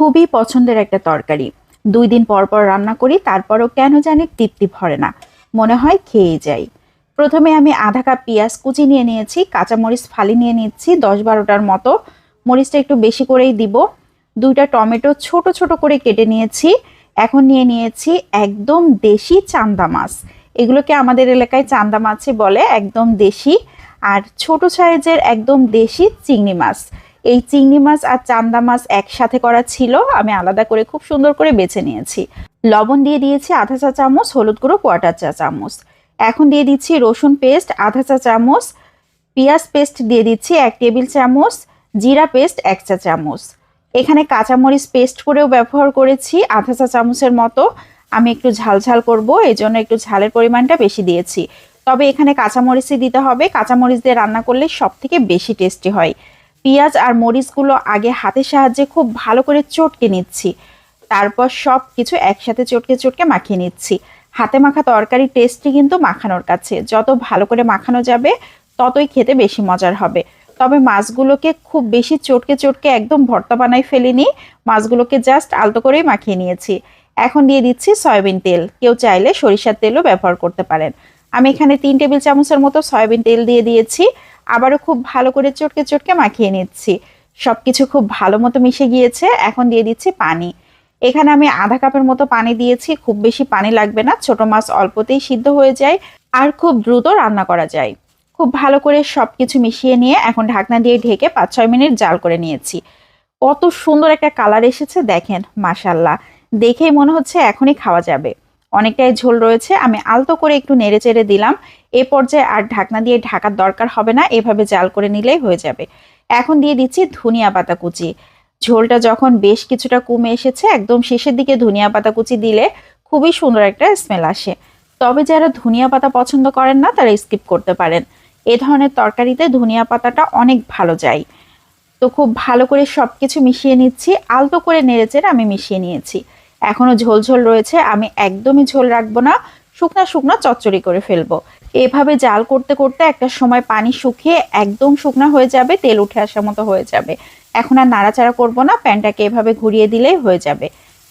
খুবই পছন্দের একটা তরকারি। দুই দিন পর পর রান্না করি, তারপরও কেন জানি তৃপ্তি ভরে না। মনে হয় খেয়ে যাই। প্রথমে আমি আধা কাপ পেঁয়াজ কুচি নিয়ে নিয়েছি, কাঁচামরিচ ফালি নিয়ে নিচ্ছি, দশ বারোটার মতো। মরিচটা একটু বেশি করেই দিব। দুইটা টমেটো ছোট ছোট করে কেটে নিয়েছি। এখন নিয়ে নিয়েছি একদম দেশি চান্দা মাছ। এগুলোকে আমাদের এলাকায় চান্দা মাছই বলে, একদম দেশি। আর ছোট সাইজের একদম দেশি চিংড়ি মাছ। এই চিংড়ি মাছ আর চান্দা মাছ একসাথে করা ছিল, আমি আলাদা করে খুব সুন্দর করে বেছে নিয়েছি। লবণ দিয়ে দিয়েছি আধা চা চামচ, হলুদ গুঁড়ো, কোয়াটার চা চামচ। এখন দিয়ে দিচ্ছি রসুন পেস্ট, আধা চা চামচ, পেঁয়াজ পেস্ট দিয়ে দিচ্ছি এক টেবিল চামচ, জিরা পেস্ট এক চা চামচ। এখানে কাঁচামরিচ পেস্ট করেও ব্যবহার করেছি আধা চা চামচের মতো। আমি একটু ঝাল ঝাল করব, এই জন্য একটু ঝালের পরিমাণটা বেশি দিয়েছি। তবে এখানে কাঁচামরিচই দিতে হবে, কাঁচামরিচ দিয়ে রান্না করলে সব থেকে বেশি টেস্টি হয়। পেঁয়াজ আর মরিচগুলো আগে হাতের সাহায্যে খুব ভালো করে চটকে নিচ্ছি। তারপর সব কিছু একসাথে চটকে চটকে মাখিয়ে নিচ্ছি। হাতে মাখা তরকারি টেস্টই কিন্তু মাখানোর কাছে। যত ভালো করে মাখানো যাবে, ততই খেতে বেশি মজার হবে। তবে মাছগুলোকে খুব বেশি চটকে চটকে একদম ভর্তা বানাই ফেলিনি। মাছগুলোকে জাস্ট আলতো করেই মাখিয়ে নিয়েছি। এখন দিয়ে দিচ্ছি সয়াবিন তেল। কেউ চাইলে সরিষার তেলও ব্যবহার করতে পারেন। আমি এখানে তিন টেবিল চামচের মতো সয়াবিন তেল দিয়ে দিয়েছি। আবারও খুব ভালো করে চটকে চটকে মাখিয়ে নিচ্ছি। সব কিছু খুব ভালো মতো মিশে গিয়েছে। এখন দিয়ে দিচ্ছি পানি। এখানে আমি আধা কাপের মতো পানি দিয়েছি। খুব বেশি পানি লাগবে না। ছোট মাছ অল্পতেই সিদ্ধ হয়ে যায় আর খুব দ্রুত রান্না করা যায়। খুব ভালো করে সব কিছু মিশিয়ে নিয়ে এখন ঢাকনা দিয়ে ঢেকে পাঁচ ছয় মিনিট জাল করে নিয়েছি। কত সুন্দর একটা কালার এসেছে দেখেন মাসাল্লাহ দেখেই মনে হচ্ছে এখনই খাওয়া যাবে। অনেকটাই ঝোল রয়েছে। আমি আলতো করে একটু নেড়ে চেড়ে দিলাম। এ পর্যায়ে আর ঢাকনা দিয়ে ঢাকার দরকার হবে না, এভাবে জাল করে নিলেই হয়ে যাবে। এখন দিয়ে দিচ্ছি ধনিয়া পাতা কুচি। ঝোলটা যখন বেশ কিছুটা কমে এসেছে, একদম শেষের দিকে ধনিয়া পাতা কুচি দিলে খুবই সুন্দর একটা স্মেল আসে। তবে যারা ধনিয়া পাতা পছন্দ করেন না, তারা স্কিপ করতে পারেন। এ ধরনের তরকারিতে ধনিয়া পাতাটা অনেক ভালো যায়। তো খুব ভালো করে সব কিছু মিশিয়ে নিচ্ছি। আলতো করে নেড়েচেড়ে আমি মিশিয়ে নিয়েছি। এখনও ঝোল ঝোল রয়েছে, আমি একদমই ঝোল রাখব না, শুকনা শুকনা চচ্চড়ি করে ফেলব। এভাবে জাল করতে করতে একটা সময় পানি শুকিয়ে একদম শুকনা হয়ে যাবে, তেল উঠে আসার মতো হয়ে যাবে। এখন আর নাড়াচাড়া করব না, প্যানটাকে এভাবে ঘুরিয়ে দিলেই হয়ে যাবে।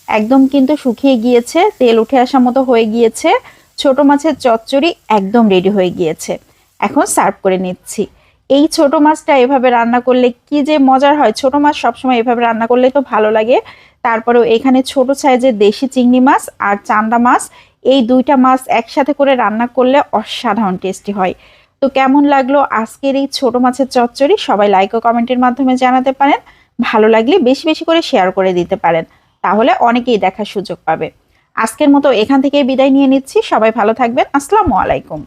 একদম কিন্তু শুকিয়ে গিয়েছে, তেল উঠে আসার মতো হয়ে গিয়েছে, ছোট মাছের চচ্চড়ি একদম রেডি হয়ে গিয়েছে। এখন সার্ভ করে নিচ্ছি। এই ছোট মাছটা এভাবে রান্না করলে কি যে মজার হয়? ছোট মাছ সবসময় এভাবে রান্না করলে তো ভালো লাগে। তারপরেও এখানে ছোট সাইজের দেশি চিংড়ি মাছ আর চান্দা মাছ, এই দুইটা মাছ একসাথে করে রান্না করলে অসাধারণ টেস্টি হয়। তো কেমন লাগল আজকের এই ছোট মাছের চচ্চড়ি? সবাই লাইক ও কমেন্টের মাধ্যমে জানাতে পারেন। ভালো লাগলে বেশি বেশি করে শেয়ার করে দিতে পারেন। তাহলে অনেকেই দেখার সুযোগ পাবে। আজকের মতো এখান থেকে বিদায় নিয়ে নিচ্ছি। সবাই ভালো থাকবেন। আসসালামু আলাইকুম।